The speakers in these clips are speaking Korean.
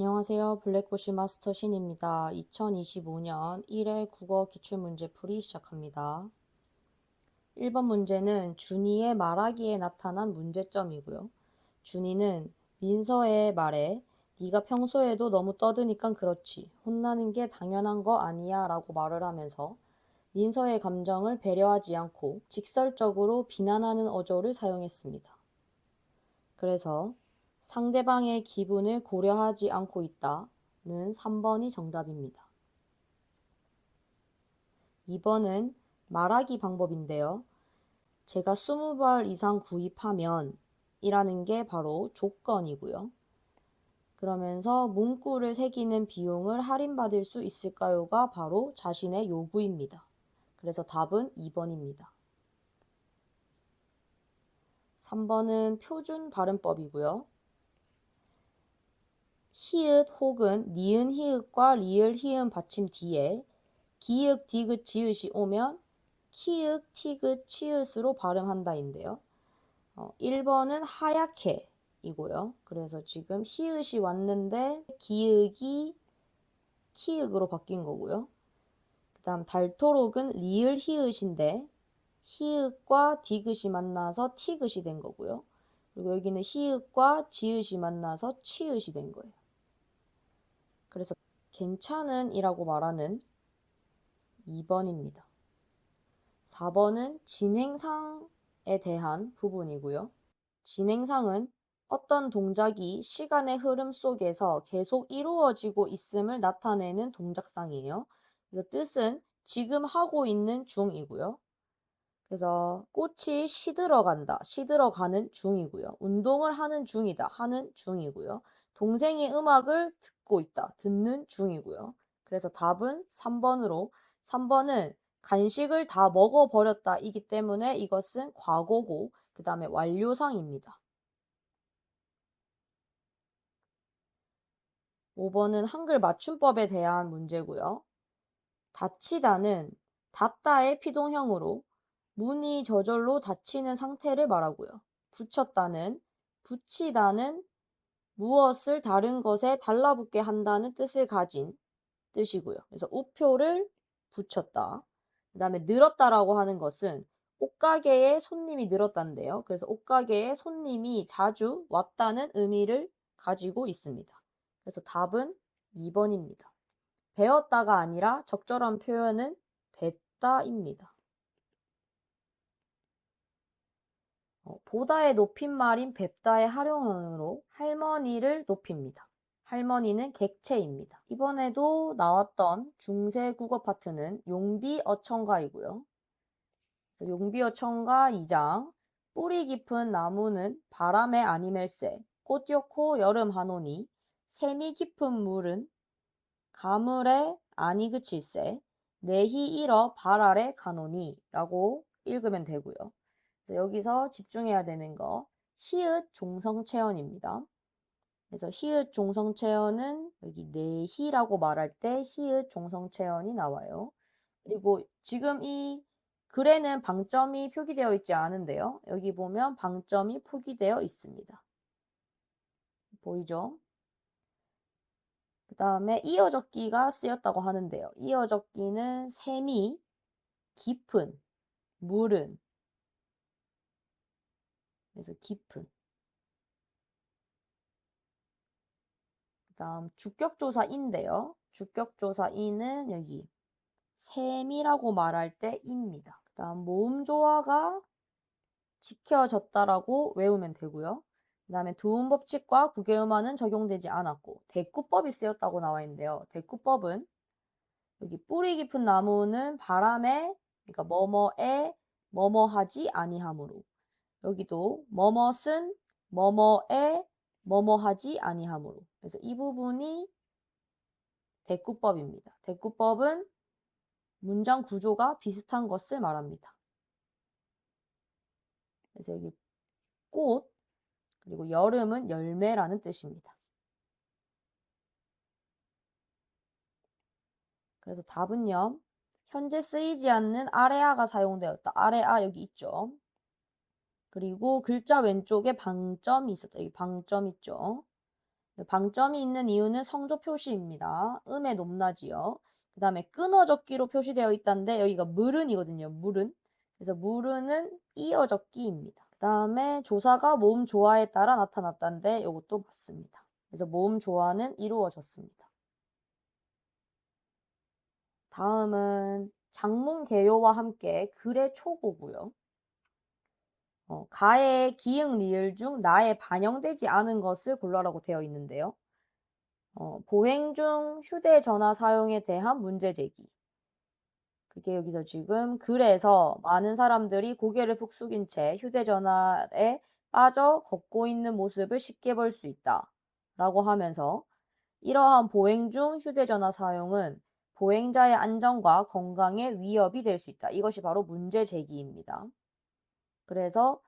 안녕하세요. 블랙보시 마스터 신입니다. 2025년 1회 국어 기출문제 풀이 시작합니다. 1번 문제는 준이의 말하기에 나타난 문제점이고요. 준이는 민서의 말에 네가 평소에도 너무 떠드니까 그렇지. 혼나는 게 당연한 거 아니야 라고 말을 하면서 민서의 감정을 배려하지 않고 직설적으로 비난하는 어조를 사용했습니다. 그래서 상대방의 기분을 고려하지 않고 있다는 3번이 정답입니다. 2번은 말하기 방법인데요. 제가 20발 이상 구입하면 이라는 게 바로 조건이고요. 그러면서 문구를 새기는 비용을 할인받을 수 있을까요가 바로 자신의 요구입니다. 그래서 답은 2번입니다. 3번은 표준 발음법이고요. 히읗 혹은 니은 히읗과 리을 히읗 받침 뒤에 기읍, 디귿, 지읒이 오면 키읔, 티귿, 치읓으로 발음한다인데요. 어, 1번은 하얗게 이고요. 그래서 지금 히읗이 왔는데 기읒이 키읔으로 바뀐 거고요. 그 다음 달토록은 리을 히읗인데 히읗과 디귿이 만나서 티귿이 된 거고요. 그리고 여기는 히읗과 지읒이 만나서 치읒이 된 거예요. 그래서 괜찮은 이라고 말하는 2번입니다. 4번은 진행상에 대한 부분이고요. 진행상은 어떤 동작이 시간의 흐름 속에서 계속 이루어지고 있음을 나타내는 동작상이에요. 그래서 뜻은 지금 하고 있는 중이고요. 그래서 꽃이 시들어간다, 시들어가는 중이고요. 운동을 하는 중이다, 하는 중이고요. 동생이 음악을 듣고 있다, 듣는 중이고요. 그래서 답은 3번으로 3번은 간식을 다 먹어버렸다 이기 때문에 이것은 과거고 그 다음에 완료상입니다. 5번은 한글 맞춤법에 대한 문제고요. 다치다는 닿다의 피동형으로 문이 저절로 닫히는 상태를 말하고요. 붙였다는 붙이다는 무엇을 다른 것에 달라붙게 한다는 뜻을 가진 뜻이고요. 그래서 우표를 붙였다. 그 다음에 늘었다라고 하는 것은 옷가게에 손님이 늘었다인데요. 그래서 옷가게에 손님이 자주 왔다는 의미를 가지고 있습니다. 그래서 답은 2번입니다. 배웠다가 아니라 적절한 표현은 뱉다입니다. 보다의 높임말인 뵙다의 활용어로 할머니를 높입니다. 할머니는 객체입니다. 이번에도 나왔던 중세 국어 파트는 용비 어천가이고요. 용비 어천가 2장 뿌리 깊은 나무는 바람에 아니멜세 꽃 좋고 여름 하노니 샘이 깊은 물은 가물에 아니 그칠세 내히 잃어 발 아래 가노니 라고 읽으면 되고요. 여기서 집중해야 되는 거 히읗 종성체언입니다. 그래서 히읗 종성체언은 여기 내히라고 말할 때 히읗 종성체언이 나와요. 그리고 지금 이 글에는 방점이 표기되어 있지 않은데요. 여기 보면 방점이 표기되어 있습니다. 보이죠? 그 다음에 이어적기가 쓰였다고 하는데요. 이어적기는 샘이 깊은, 물은, 그래서 깊은. 그 다음 주격조사인데요. 주격조사인은 여기 셈이라고 말할 때 입니다. 그 다음 모음조화가 지켜졌다라고 외우면 되고요. 그 다음에 두음 법칙과 구개음화는 적용되지 않았고 대꾸법이 쓰였다고 나와 있는데요. 대꾸법은 여기 뿌리 깊은 나무는 바람에 그러니까 뭐뭐에 뭐뭐하지 아니함으로 여기도 뭐뭇은 뭐뭐에 뭐뭐하지 아니함으로. 그래서 이 부분이 대꾸법입니다. 대꾸법은 문장 구조가 비슷한 것을 말합니다. 그래서 여기 꽃, 그리고 여름은 열매라는 뜻입니다. 그래서 답은요. 현재 쓰이지 않는 아래아가 사용되었다. 아래아 여기 있죠. 그리고 글자 왼쪽에 방점이 있었다. 여기 방점 있죠. 방점이 있는 이유는 성조 표시입니다. 음의 높낮이요. 그 다음에 끊어적기로 표시되어 있다는데 여기가 물은이거든요. 물은. 그래서 물은은 이어적기입니다. 그 다음에 조사가 모음 조화에 따라 나타났다는데 이것도 맞습니다. 그래서 모음 조화는 이루어졌습니다. 다음은 장문 개요와 함께 글의 초고고요. 어, 가의 기응 리을 중 나에 반영되지 않은 것을 골라라고 되어 있는데요. 어, 보행 중 휴대전화 사용에 대한 문제 제기. 그게 여기서 지금 글에서 많은 사람들이 고개를 푹 숙인 채 휴대전화에 빠져 걷고 있는 모습을 쉽게 볼 수 있다. 라고 하면서 이러한 보행 중 휴대전화 사용은 보행자의 안전과 건강에 위협이 될 수 있다. 이것이 바로 문제 제기입니다. 그래서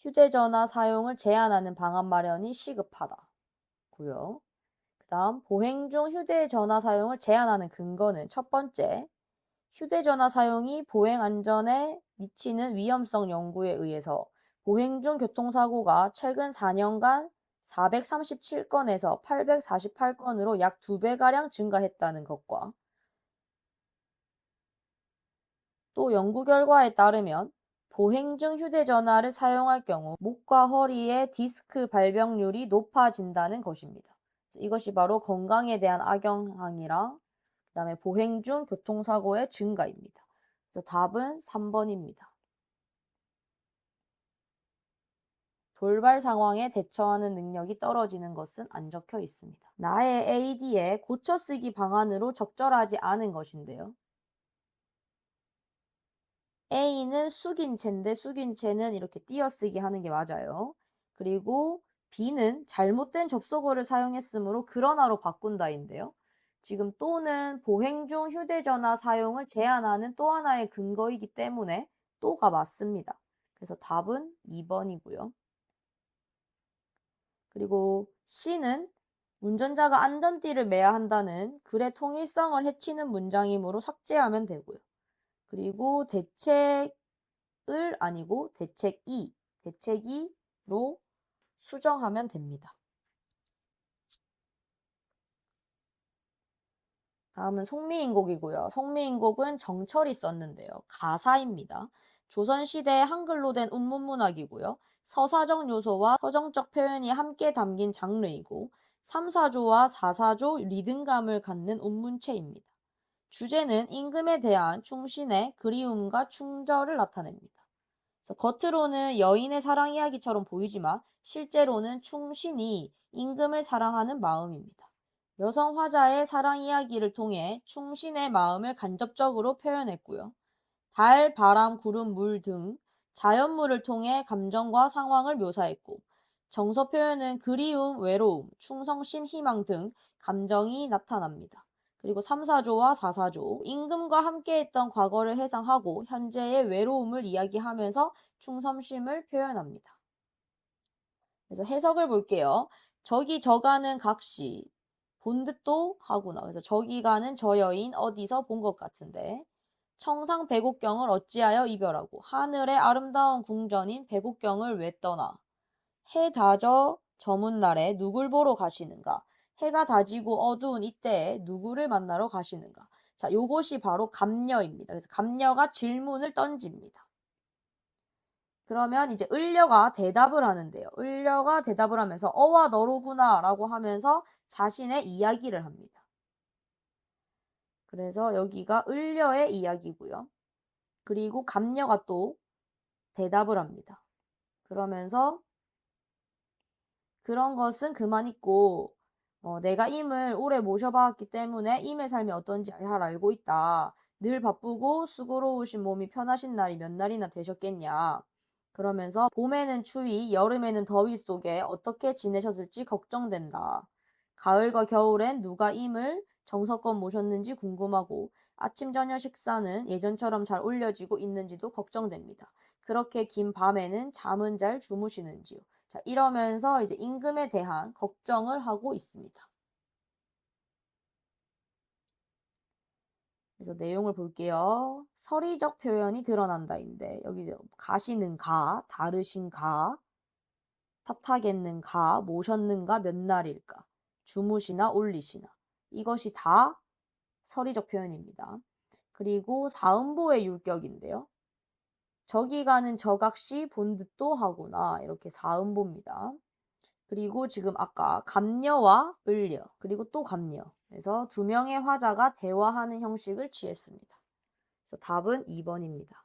휴대전화 사용을 제한하는 방안 마련이 시급하다고요. 그 다음 보행 중 휴대전화 사용을 제한하는 근거는 첫 번째, 휴대전화 사용이 보행 안전에 미치는 위험성 연구에 의해서 보행 중 교통사고가 최근 4년간 437건에서 848건으로 약 2배가량 증가했다는 것과 또 연구 결과에 따르면 보행 중 휴대전화를 사용할 경우 목과 허리의 디스크 발병률이 높아진다는 것입니다. 이것이 바로 건강에 대한 악영향이랑 그다음에 보행 중 교통사고의 증가입니다. 그래서 답은 3번입니다. 돌발 상황에 대처하는 능력이 떨어지는 것은 안 적혀 있습니다. 나의 AD에 고쳐쓰기 방안으로 적절하지 않은 것인데요. A는 숙인 채인데 숙인 채는 이렇게 띄어쓰기 하는 게 맞아요. 그리고 B는 잘못된 접속어를 사용했으므로 그러나로 바꾼다인데요. 지금 또는 보행 중 휴대전화 사용을 제한하는 또 하나의 근거이기 때문에 또가 맞습니다. 그래서 답은 2번이고요. 그리고 C는 운전자가 안전띠를 매야 한다는 글의 통일성을 해치는 문장이므로 삭제하면 되고요. 그리고 대책을 아니고 대책 2, 대책 2로 수정하면 됩니다. 다음은 송미인곡이고요. 송미인곡은 정철이 썼는데요. 가사입니다. 조선시대 한글로 된 운문문학이고요. 서사적 요소와 서정적 표현이 함께 담긴 장르이고 3, 4조와 4, 4조 리듬감을 갖는 운문체입니다. 주제는 임금에 대한 충신의 그리움과 충절을 나타냅니다. 겉으로는 여인의 사랑 이야기처럼 보이지만 실제로는 충신이 임금을 사랑하는 마음입니다. 여성 화자의 사랑 이야기를 통해 충신의 마음을 간접적으로 표현했고요. 달, 바람, 구름, 물 등 자연물을 통해 감정과 상황을 묘사했고 정서 표현은 그리움, 외로움, 충성심, 희망 등 감정이 나타납니다. 그리고 3, 4조와 4, 4조, 임금과 함께했던 과거를 해상하고 현재의 외로움을 이야기하면서 충성심을 표현합니다. 그래서 해석을 볼게요. 저기 저가는 각시, 본 듯도 하구나. 그래서 저기 가는 저 여인 어디서 본 것 같은데. 청상 백옥경을 어찌하여 이별하고 하늘의 아름다운 궁전인 백옥경을 왜 떠나 해 다져 저문 날에 누굴 보러 가시는가 해가 다지고 어두운 이때에 누구를 만나러 가시는가? 자, 요것이 바로 감녀입니다. 그래서 감녀가 질문을 던집니다. 그러면 이제 을려가 대답을 하는데요. 을려가 대답을 하면서 어와 너로구나 라고 하면서 자신의 이야기를 합니다. 그래서 여기가 을려의 이야기고요. 그리고 감녀가 또 대답을 합니다. 그러면서 그런 것은 그만 있고 어, 내가 임을 오래 모셔봤기 때문에 임의 삶이 어떤지 잘 알고 있다. 늘 바쁘고 수고로우신 몸이 편하신 날이 몇 날이나 되셨겠냐. 그러면서 봄에는 추위, 여름에는 더위 속에 어떻게 지내셨을지 걱정된다. 가을과 겨울엔 누가 임을 정석껏 모셨는지 궁금하고 아침 저녁 식사는 예전처럼 잘 올려지고 있는지도 걱정됩니다. 그렇게 긴 밤에는 잠은 잘 주무시는지요. 자, 이러면서 이제 임금에 대한 걱정을 하고 있습니다. 그래서 내용을 볼게요. 서리적 표현이 드러난다인데 여기 가시는 가, 다르신 가, 탓하겠는 가, 모셨는가 몇 날일까. 주무시나 올리시나. 이것이 다 서리적 표현입니다. 그리고 사음보의 율격인데요. 저기 가는 저각시 본듯도 하구나. 이렇게 사음보입니다. 그리고 지금 아까 감녀와 을녀, 그리고 또 감녀. 그래서 두 명의 화자가 대화하는 형식을 취했습니다. 그래서 답은 2번입니다.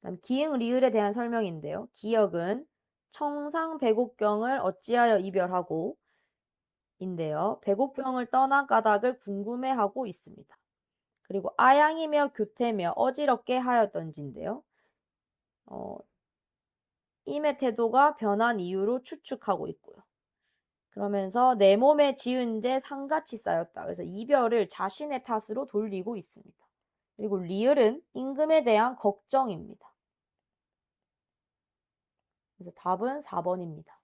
다음 기흥 리을에 대한 설명인데요. 기역은 청상 배곡경을 어찌하여 이별하고 인데요. 배곡경을 떠난 까닭을 궁금해하고 있습니다. 그리고 아양이며 교태며 어지럽게 하였던지인데요. 어, 임의 태도가 변한 이유로 추측하고 있고요. 그러면서 내 몸에 지은 죄 상같이 쌓였다. 그래서 이별을 자신의 탓으로 돌리고 있습니다. 그리고 리을은 임금에 대한 걱정입니다. 그래서 답은 4번입니다. 어,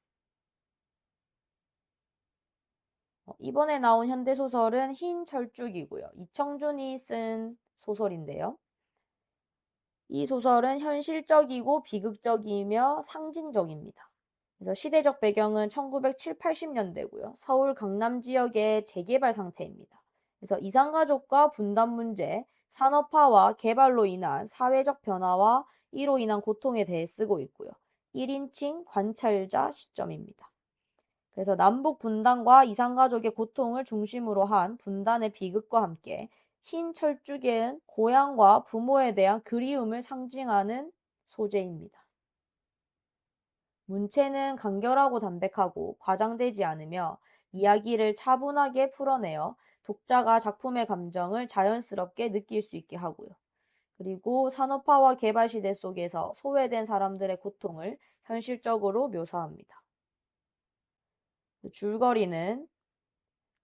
이번에 나온 현대소설은 흰 철쭉이고요. 이청준이 쓴 소설인데요. 이 소설은 현실적이고 비극적이며 상징적입니다. 그래서 시대적 배경은 1970, 80년대고요. 서울 강남 지역의 재개발 상태입니다. 그래서 이산가족과 분단 문제, 산업화와 개발로 인한 사회적 변화와 이로 인한 고통에 대해 쓰고 있고요. 1인칭 관찰자 시점입니다. 그래서 남북 분단과 이산가족의 고통을 중심으로 한 분단의 비극과 함께 흰 철쭉엔 고향과 부모에 대한 그리움을 상징하는 소재입니다. 문체는 간결하고 담백하고 과장되지 않으며 이야기를 차분하게 풀어내어 독자가 작품의 감정을 자연스럽게 느낄 수 있게 하고요. 그리고 산업화와 개발 시대 속에서 소외된 사람들의 고통을 현실적으로 묘사합니다. 줄거리는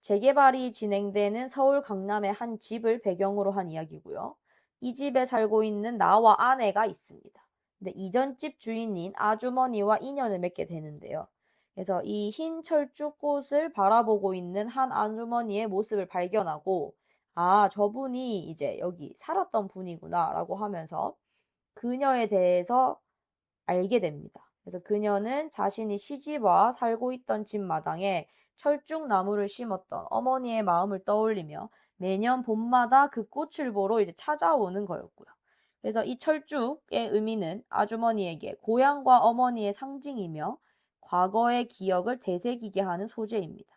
재개발이 진행되는 서울 강남의 한 집을 배경으로 한 이야기고요. 이 집에 살고 있는 나와 아내가 있습니다. 근데 이전 집 주인인 아주머니와 인연을 맺게 되는데요. 그래서 이 흰 철쭉꽃을 바라보고 있는 한 아주머니의 모습을 발견하고 아, 저분이 이제 여기 살았던 분이구나 라고 하면서 그녀에 대해서 알게 됩니다. 그래서 그녀는 자신이 시집와 살고 있던 집 마당에 철쭉나무를 심었던 어머니의 마음을 떠올리며 매년 봄마다 그 꽃을 보러 이제 찾아오는 거였고요. 그래서 이 철쭉의 의미는 아주머니에게 고향과 어머니의 상징이며 과거의 기억을 되새기게 하는 소재입니다.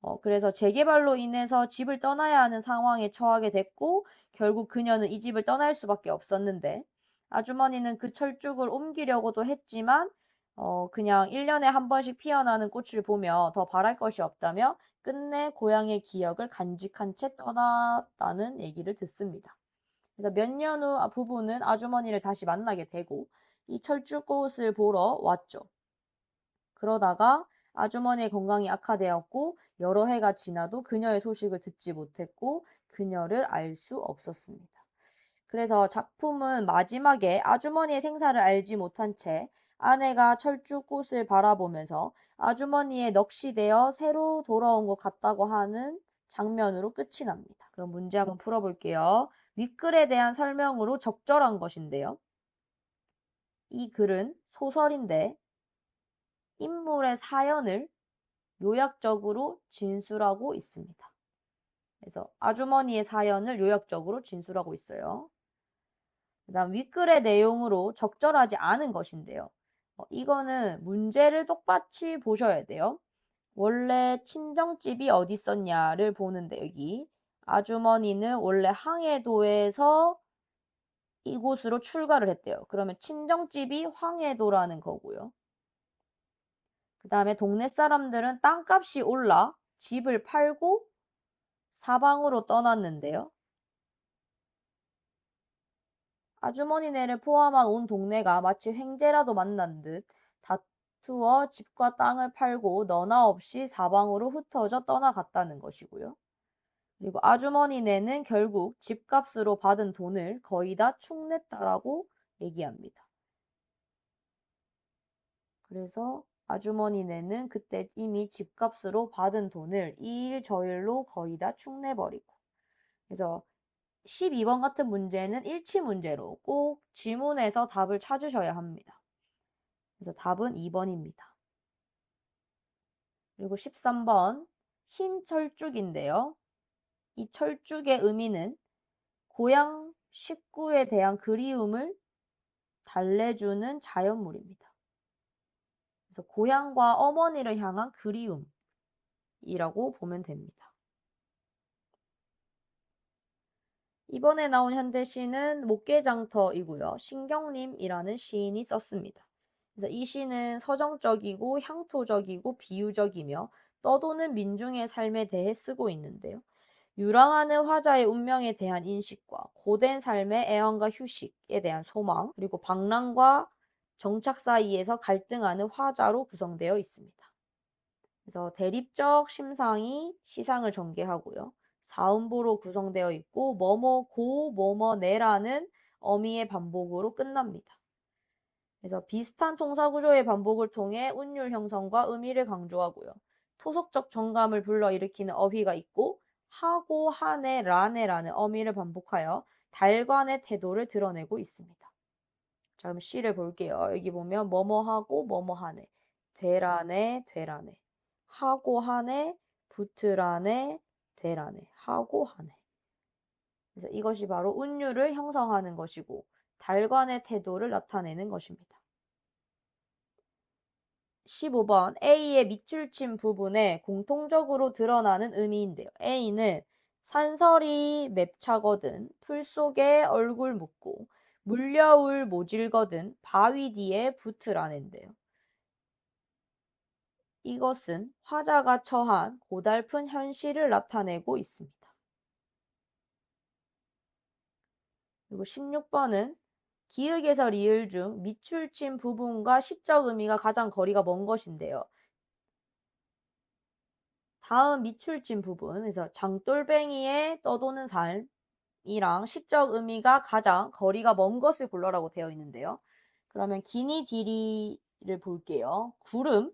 어, 그래서 재개발로 인해서 집을 떠나야 하는 상황에 처하게 됐고 결국 그녀는 이 집을 떠날 수밖에 없었는데 아주머니는 그 철쭉을 옮기려고도 했지만 어, 그냥 1년에 한 번씩 피어나는 꽃을 보며 더 바랄 것이 없다며 끝내 고향의 기억을 간직한 채 떠났다는 얘기를 듣습니다. 그래서 몇 년 후 부부는 아주머니를 다시 만나게 되고 이 철쭉꽃을 보러 왔죠. 그러다가 아주머니의 건강이 악화되었고 여러 해가 지나도 그녀의 소식을 듣지 못했고 그녀를 알 수 없었습니다. 그래서 작품은 마지막에 아주머니의 생사를 알지 못한 채 아내가 철쭉꽃을 바라보면서 아주머니의 넋이 되어 새로 돌아온 것 같다고 하는 장면으로 끝이 납니다. 그럼 문제 한번 풀어볼게요. 윗글에 대한 설명으로 적절한 것인데요. 이 글은 소설인데 인물의 사연을 요약적으로 진술하고 있습니다. 그래서 아주머니의 사연을 요약적으로 진술하고 있어요. 그 다음 윗글의 내용으로 적절하지 않은 것인데요. 어, 이거는 문제를 똑같이 보셔야 돼요. 원래 친정집이 어디 있었냐를 보는데 여기 아주머니는 원래 항해도에서 이곳으로 출가를 했대요. 그러면 친정집이 황해도라는 거고요. 그 다음에 동네 사람들은 땅값이 올라 집을 팔고 사방으로 떠났는데요. 아주머니네를 포함한 온 동네가 마치 횡재라도 만난 듯 다투어 집과 땅을 팔고 너나 없이 사방으로 흩어져 떠나갔다는 것이고요. 그리고 아주머니네는 결국 집값으로 받은 돈을 거의 다 축냈다라고 얘기합니다. 그래서 아주머니네는 그때 이미 집값으로 받은 돈을 이 일 저일로 거의 다 축내버리고 그래서 12번 같은 문제는 일치 문제로 꼭 지문에서 답을 찾으셔야 합니다. 그래서 답은 2번입니다. 그리고 13번 흰 철쭉인데요. 이 철쭉의 의미는 고향 식구에 대한 그리움을 달래주는 자연물입니다. 그래서 고향과 어머니를 향한 그리움이라고 보면 됩니다. 이번에 나온 현대 시는 목계장터이고요. 신경림이라는 시인이 썼습니다. 그래서 이 시는 서정적이고 향토적이고 비유적이며 떠도는 민중의 삶에 대해 쓰고 있는데요. 유랑하는 화자의 운명에 대한 인식과 고된 삶의 애환과 휴식에 대한 소망, 그리고 방랑과 정착 사이에서 갈등하는 화자로 구성되어 있습니다. 그래서 대립적 심상이 시상을 전개하고요. 사음보로 구성되어 있고 뭐뭐 고 뭐뭐 네라는 어미의 반복으로 끝납니다. 그래서 비슷한 통사 구조의 반복을 통해 운율 형성과 의미를 강조하고요. 토속적 정감을 불러일으키는 어휘가 있고 하고 하네 라네라는 어미를 반복하여 달관의 태도를 드러내고 있습니다. 자, 그럼 시를 볼게요. 여기 보면 뭐뭐 하고 뭐뭐 하네. 되라네 되라네. 하고 하네 붙으라네 되라네. 하고 하네. 그래서 이것이 바로 운율을 형성하는 것이고 달관의 태도를 나타내는 것입니다. 15번 A의 밑줄침 부분에 공통적으로 드러나는 의미인데요. A는 산설이 맵차거든 풀 속에 얼굴 묻고 물려울 모질거든 바위 뒤에 붙으라는데요. 이것은 화자가 처한 고달픈 현실을 나타내고 있습니다. 그리고 16번은 기역에서 리을 중 밑줄 친 부분과 시적 의미가 가장 거리가 먼 것인데요. 다음 밑줄 친 부분에서 장돌뱅이의 떠도는 삶이랑 시적 의미가 가장 거리가 먼 것을 골라라고 되어 있는데요. 그러면 기니 디리를 볼게요. 구름,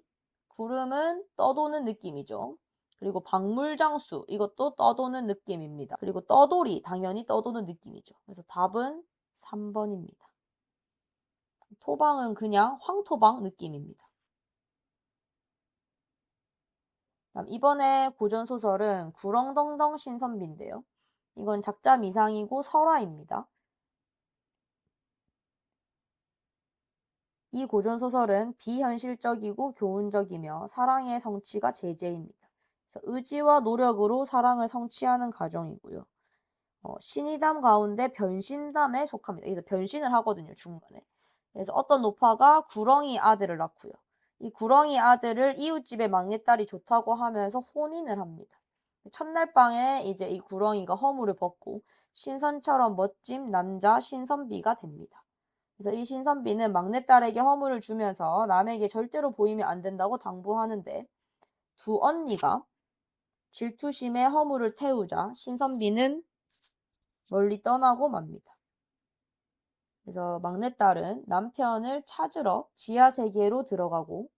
구름은 떠도는 느낌이죠. 그리고 박물장수, 이것도 떠도는 느낌입니다. 그리고 떠돌이, 당연히 떠도는 느낌이죠. 그래서 답은 3번입니다. 토방은 그냥 황토방 느낌입니다. 이번에 고전 소설은 구렁덩덩 신선비인데요. 이건 작자 미상이고 설화입니다. 이 고전 소설은 비현실적이고 교훈적이며 사랑의 성취가 제재입니다. 의지와 노력으로 사랑을 성취하는 과정이고요. 어, 신이담 가운데 변신담에 속합니다. 그래서 변신을 하거든요, 중간에. 그래서 어떤 노파가 구렁이 아들을 낳고요. 이 구렁이 아들을 이웃집의 막내딸이 좋다고 하면서 혼인을 합니다. 첫날 밤에 이제 이 구렁이가 허물을 벗고 신선처럼 멋진 남자 신선비가 됩니다. 그래서 이 신선비는 막내딸에게 허물을 주면서 남에게 절대로 보이면 안 된다고 당부하는데 두 언니가 질투심에 허물을 태우자 신선비는 멀리 떠나고 맙니다. 그래서 막내딸은 남편을 찾으러 지하 세계로 들어가고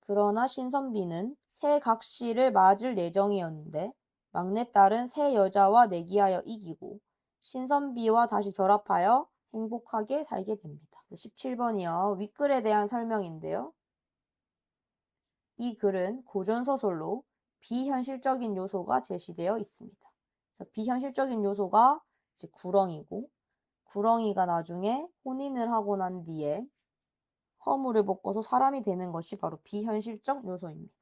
그러나 신선비는 새 각시를 맞을 예정이었는데 막내딸은 새 여자와 내기하여 이기고 신선비와 다시 결합하여 행복하게 살게 됩니다. 17번이요. 윗글에 대한 설명인데요. 이 글은 고전소설로 비현실적인 요소가 제시되어 있습니다. 그래서 비현실적인 요소가 이제 구렁이고 구렁이가 나중에 혼인을 하고 난 뒤에 허물을 벗고서 사람이 되는 것이 바로 비현실적 요소입니다.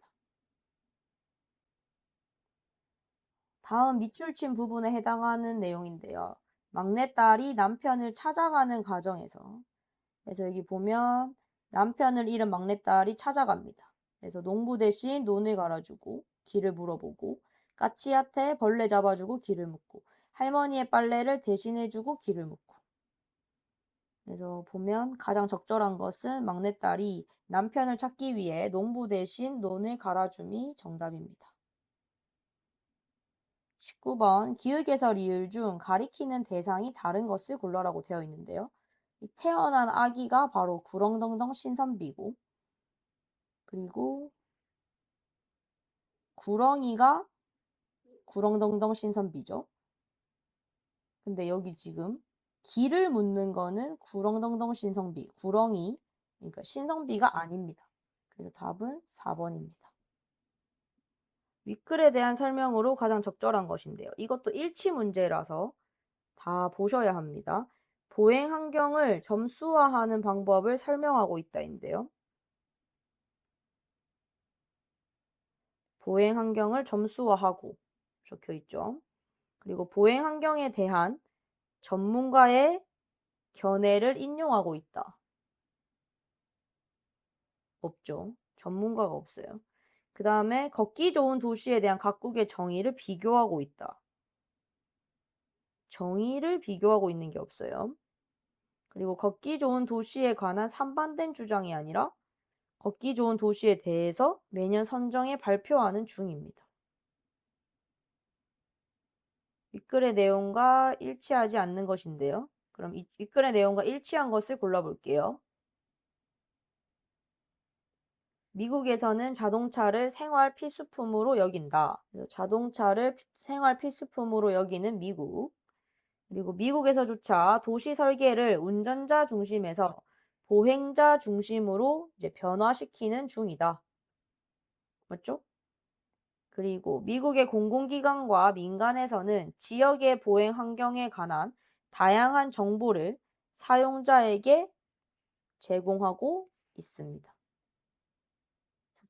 다음 밑줄 친 부분에 해당하는 내용인데요. 막내딸이 남편을 찾아가는 과정에서 그래서 여기 보면 남편을 잃은 막내딸이 찾아갑니다. 그래서 농부 대신 논을 갈아주고 길을 물어보고 까치한테 벌레 잡아주고 길을 묻고 할머니의 빨래를 대신해주고 길을 묻고 그래서 보면 가장 적절한 것은 막내딸이 남편을 찾기 위해 농부 대신 논을 갈아줌이 정답입니다. 19번 기역에서 리을 중 가리키는 대상이 다른 것을 골라라고 되어 있는데요. 태어난 아기가 바로 구렁덩덩 신선비고 그리고 구렁이가 구렁덩덩 신선비죠. 근데 여기 지금 길을 묻는 거는 구렁덩덩 신성비, 구렁이, 그러니까 신성비가 아닙니다. 그래서 답은 4번입니다. 윗글에 대한 설명으로 가장 적절한 것인데요. 이것도 일치 문제라서 다 보셔야 합니다. 보행 환경을 점수화하는 방법을 설명하고 있다인데요. 보행 환경을 점수화하고 적혀 있죠. 그리고 보행 환경에 대한 전문가의 견해를 인용하고 있다. 없죠. 전문가가 없어요. 그 다음에 걷기 좋은 도시에 대한 각국의 정의를 비교하고 있다. 정의를 비교하고 있는 게 없어요. 그리고 걷기 좋은 도시에 관한 상반된 주장이 아니라 걷기 좋은 도시에 대해서 매년 선정해 발표하는 중입니다. 윗글의 내용과 일치하지 않는 것인데요. 그럼 이 윗글의 내용과 일치한 것을 골라볼게요. 미국에서는 자동차를 생활 필수품으로 여긴다. 자동차를 피- 생활 필수품으로 여기는 미국. 그리고 미국에서조차 도시 설계를 운전자 중심에서 보행자 중심으로 이제 변화시키는 중이다. 맞죠? 그리고 미국의 공공기관과 민간에서는 지역의 보행 환경에 관한 다양한 정보를 사용자에게 제공하고 있습니다.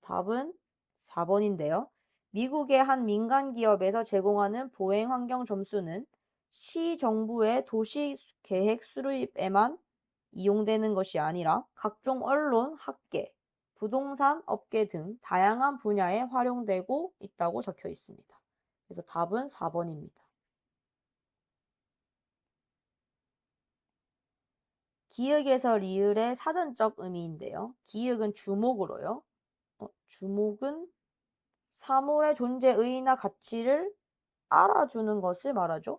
답은 4번인데요. 미국의 한 민간 기업에서 제공하는 보행 환경 점수는 시 정부의 도시 계획 수립에만 이용되는 것이 아니라 각종 언론, 학계, 부동산 업계 등 다양한 분야에 활용되고 있다고 적혀 있습니다. 그래서 답은 4번입니다. 기역에서 리을의 사전적 의미인데요. 기역은 주목으로요. 어, 주목은 사물의 존재 의의나 가치를 알아주는 것을 말하죠.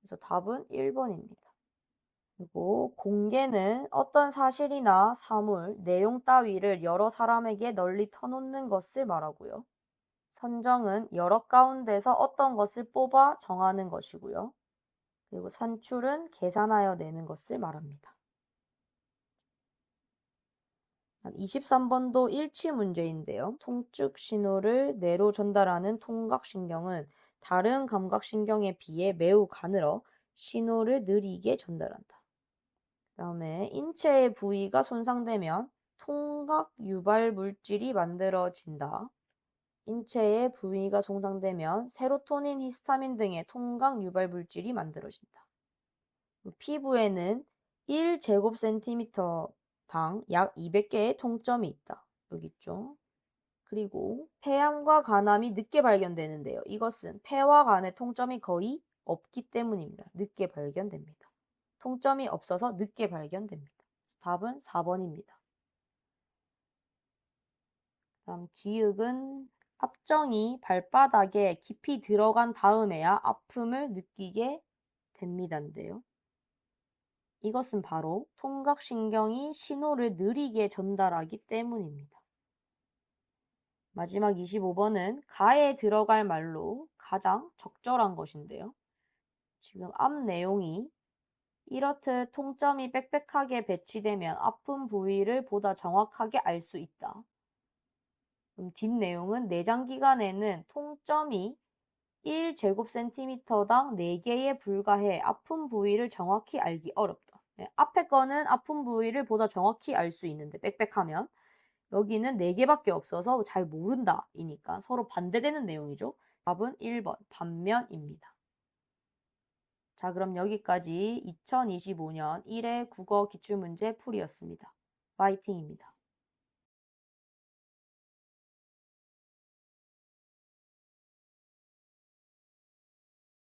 그래서 답은 1번입니다. 그리고 공개는 어떤 사실이나 사물, 내용 따위를 여러 사람에게 널리 터놓는 것을 말하고요. 선정은 여러 가운데서 어떤 것을 뽑아 정하는 것이고요. 그리고 산출은 계산하여 내는 것을 말합니다. 23번도 일치 문제인데요. 통증 신호를 뇌로 전달하는 통각신경은 다른 감각신경에 비해 매우 가늘어 신호를 느리게 전달한다. 그 다음에 인체의 부위가 손상되면 통각 유발 물질이 만들어진다. 인체의 부위가 손상되면 세로토닌, 히스타민 등의 통각 유발 물질이 만들어진다. 피부에는 1제곱센티미터 당 약 200개의 통점이 있다. 여기 있죠. 그리고 폐암과 간암이 늦게 발견되는데요. 이것은 폐와 간의 통점이 거의 없기 때문입니다. 늦게 발견됩니다. 통점이 없어서 늦게 발견됩니다. 답은 4번입니다. 다음 기읍은 압정이 발바닥에 깊이 들어간 다음에야 아픔을 느끼게 됩니다인데요. 이것은 바로 통각신경이 신호를 느리게 전달하기 때문입니다. 마지막 25번은 가에 들어갈 말로 가장 적절한 것인데요. 지금 앞 내용이 이렇듯 통점이 빽빽하게 배치되면 아픈 부위를 보다 정확하게 알 수 있다. 그럼 뒷 내용은 내장기관에는 통점이 1제곱센티미터당 4개에 불과해 아픈 부위를 정확히 알기 어렵다. 네, 앞에 거는 아픈 부위를 보다 정확히 알 수 있는데 빽빽하면 여기는 4개밖에 없어서 잘 모른다 이니까 서로 반대되는 내용이죠. 답은 1번 반면입니다. 자 그럼 여기까지 2025년 1회 국어 기출문제 풀이였습니다. 파이팅입니다.